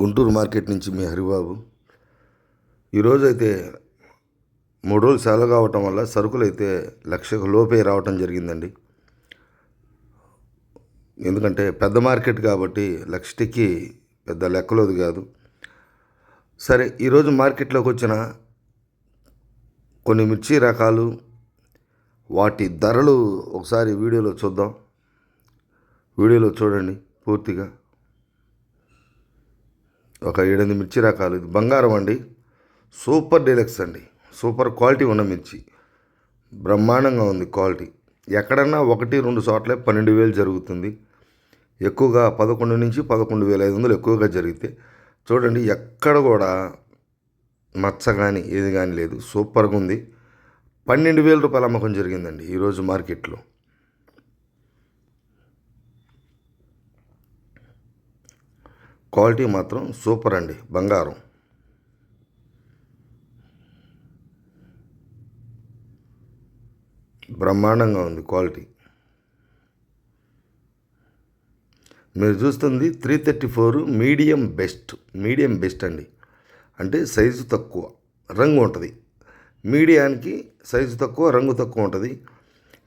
Guntur market నుంచి మీ హరిబాబు. ఈరోజు అయితే మూడు రోజులు సెలవు కావటం వల్ల సరుకులు అయితే లక్షకు లోపే రావటం జరిగిందండి. ఎందుకంటే పెద్ద మార్కెట్ కాబట్టి లక్షటికి పెద్ద లెక్కలోది కాదు. సరే ఈరోజు మార్కెట్లోకి వచ్చిన కొన్ని మిర్చి రకాలు వాటి ధరలు ఒకసారి వీడియోలో చూద్దాం. వీడియోలో చూడండి పూర్తిగా. ఒక ఏడెనిమిది మిర్చి రకాలు. ఇది బంగారం అండి. సూపర్ డీలక్స్ అండి. సూపర్ క్వాలిటీ ఉన్న మిర్చి. బ్రహ్మాండంగా ఉంది క్వాలిటీ. ఎక్కడన్నా ఒకటి రెండు చోట్లే పన్నెండు వేలు జరుగుతుంది. ఎక్కువగా పదకొండు నుంచి పదకొండు వేల ఐదు వందలు ఎక్కువగా జరిగితే చూడండి ఎక్కడ కూడా మచ్చ కానీ ఏది కానీ లేదు. సూపర్గా ఉంది. పన్నెండు వేల రూపాయల అమ్మకం జరిగిందండి ఈరోజు మార్కెట్లో. క్వాలిటీ మాత్రం సూపర్ అండి బంగారం. బ్రహ్మాండంగా ఉంది క్వాలిటీ. మీరు చూస్తుంది three thirty four medium best medium best అండి. అంటే సైజు తక్కువ రంగు ఉంటుంది. మీడియానికి సైజు తక్కువ రంగు తక్కువ ఉంటుంది.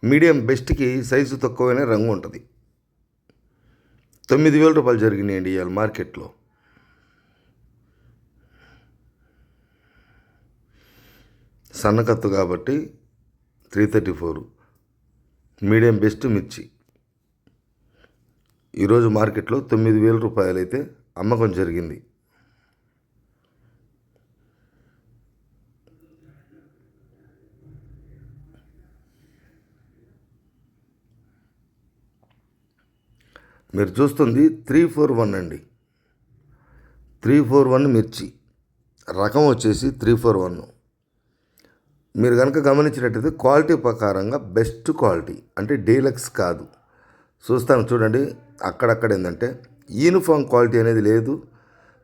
మీడియం బెస్ట్కి సైజు తక్కువనే రంగు ఉంటుంది. తొమ్మిది వేల రూపాయలు జరిగినాయండి ఇవాళ మార్కెట్లో. సన్నకత్తు కాబట్టి three thirty four medium best మిర్చి. ఈరోజు మార్కెట్లో తొమ్మిది వేల రూపాయలైతే అమ్మకం జరిగింది. మీరు చూస్తుంది త్రీ ఫోర్ వన్ అండి. త్రీ ఫోర్ వన్ మిర్చి. రకం వచ్చేసి త్రీ ఫోర్ వన్. మీరు కనుక గమనించినట్టయితే క్వాలిటీ ప్రకారంగా బెస్ట్ క్వాలిటీ అంటే డీలక్స్ కాదు. చూస్తాను చూడండి అక్కడక్కడ ఏంటంటే యూనిఫామ్ క్వాలిటీ అనేది లేదు.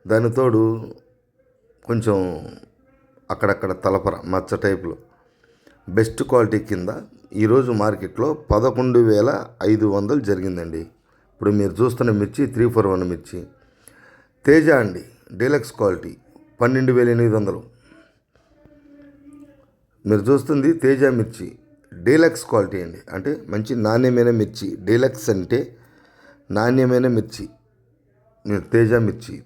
దాని తోడు కొంచెం అక్కడక్కడ తలపర మచ్చ టైపులో. బెస్ట్ క్వాలిటీ కింద ఈరోజు మార్కెట్లో పదకొండు వేల ఐదు వందలు జరిగిందండి. ఇప్పుడు మీరు చూస్తున్న మిర్చి త్రీ ఫోర్ వన్ మిర్చి. తేజ అండి డీలక్స్ క్వాలిటీ పన్నెండు వేల ఎనిమిది వందలు. మీరు చూస్తుంది తేజ మిర్చి డీలక్స్ క్వాలిటీ అండి. అంటే మంచి నాణ్యమైన మిర్చి డీలక్స్ అంటే నాణ్యమైన మిర్చి. మీరు తేజ మిర్చి.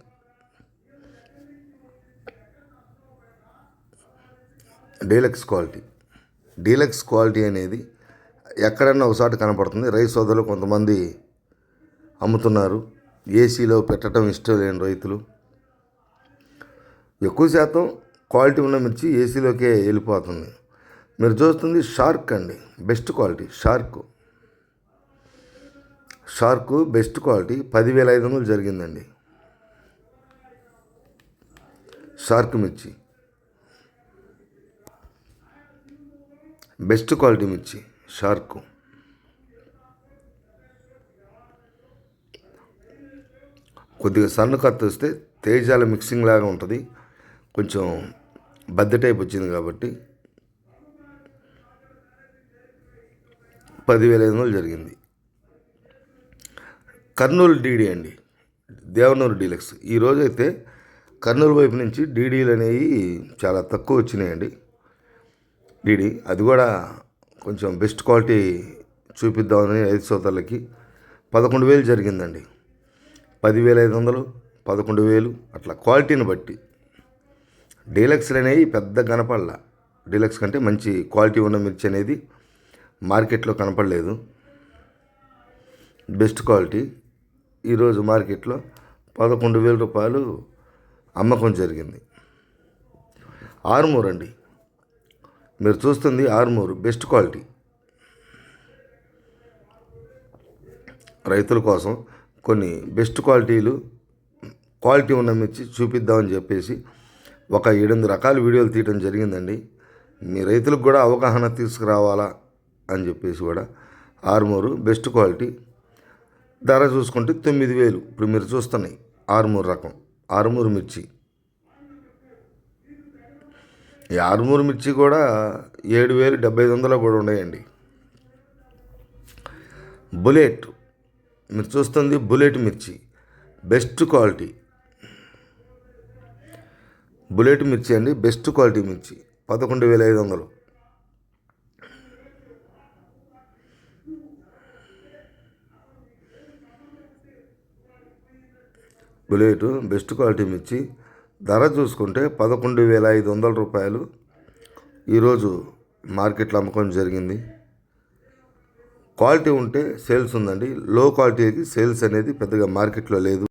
Deluxe quality. డీలక్స్ క్వాలిటీ అనేది ఎక్కడన్నా ఒకసారి కనపడుతుంది. రైస్ సోదరులు కొంతమంది అమ్ముతున్నారు. ఏసీలో పెట్టడం ఇష్టం లేని రైతులు. ఎక్కువ శాతం క్వాలిటీ ఉన్న మిర్చి ఏసీలోకే వెళ్ళిపోతుంది. మీరు చూస్తుంది షార్క్ అండి. Best quality shark. Shark best quality పదివేల ఐదు వందలు జరిగిందండి. షార్క్ మిర్చి. బెస్ట్ క్వాలిటీ మిర్చి షార్క్. కొద్దిగా సన్ను కత్తి వస్తే తేజాల మిక్సింగ్ లాగా ఉంటుంది. కొంచెం బద్ద టైప్ వచ్చింది కాబట్టి పదివేల ఐదు వందలు జరిగింది. కర్నూలు డీడీ అండి. దేవనూరు డీలక్స్. ఈరోజైతే కర్నూలు వైపు నుంచి డీడీలు అనేవి చాలా తక్కువ వచ్చినాయండి. డీడీ అది కూడా కొంచెం బెస్ట్ క్వాలిటీ చూపిద్దామని ఐదు సోదరులకి పదకొండు వేలు జరిగిందండి. పదివేల ఐదు వందలు పదకొండు వేలు అట్లా క్వాలిటీని బట్టి. డీలక్స్లు అనేవి పెద్ద కనపడాల. డీలక్స్ కంటే మంచి క్వాలిటీ ఉన్న మిర్చి అనేది మార్కెట్లో కనపడలేదు. Best quality. ఈరోజు మార్కెట్లో పదకొండు వేల రూపాయలు అమ్మకం జరిగింది. ఆర్మూర్ అండి. మీరు చూస్తుంది ఆర్మూర్ బెస్ట్ క్వాలిటీ. రైతుల కోసం కొన్ని బెస్ట్ క్వాలిటీలు క్వాలిటీ ఉన్న మిర్చి చూపిద్దామని చెప్పేసి ఒక ఏడెనిమిది రకాల వీడియోలు తీయడం జరిగిందండి. మీ రైతులకు కూడా అవగాహన తీసుకురావాలా అని చెప్పేసి కూడా ఆర్మూరు బెస్ట్ క్వాలిటీ. ధర చూసుకుంటే తొమ్మిది వేలు. ఇప్పుడు మీరు చూస్తున్నాయి ఆర్మూరు రకం ఆర్మూరు మిర్చి. ఈ ఆర్మూరు మిర్చి కూడా ఏడు వేలు డెబ్బై ఐదు వందలు కూడా ఉన్నాయండి. బుల్లెట్ మీరు చూస్తుంది బుల్లెట్ మిర్చి. Best quality. బుల్లెట్ మిర్చి అండి బెస్ట్ క్వాలిటీ మిర్చి. పదకొండు వేల ఐదు వందలు. బుల్లెట్ బెస్ట్ క్వాలిటీ మిర్చి. ధర చూసుకుంటే పదకొండు వేల ఐదు వందల రూపాయలు. ఈరోజు మార్కెట్లో అమ్మకం జరిగింది. క్వాలిటీ ఉంటే సేల్స్ ఉందండి. లో క్వాలిటీకి సేల్స్ అనేది పెద్దగా మార్కెట్లో లేదు.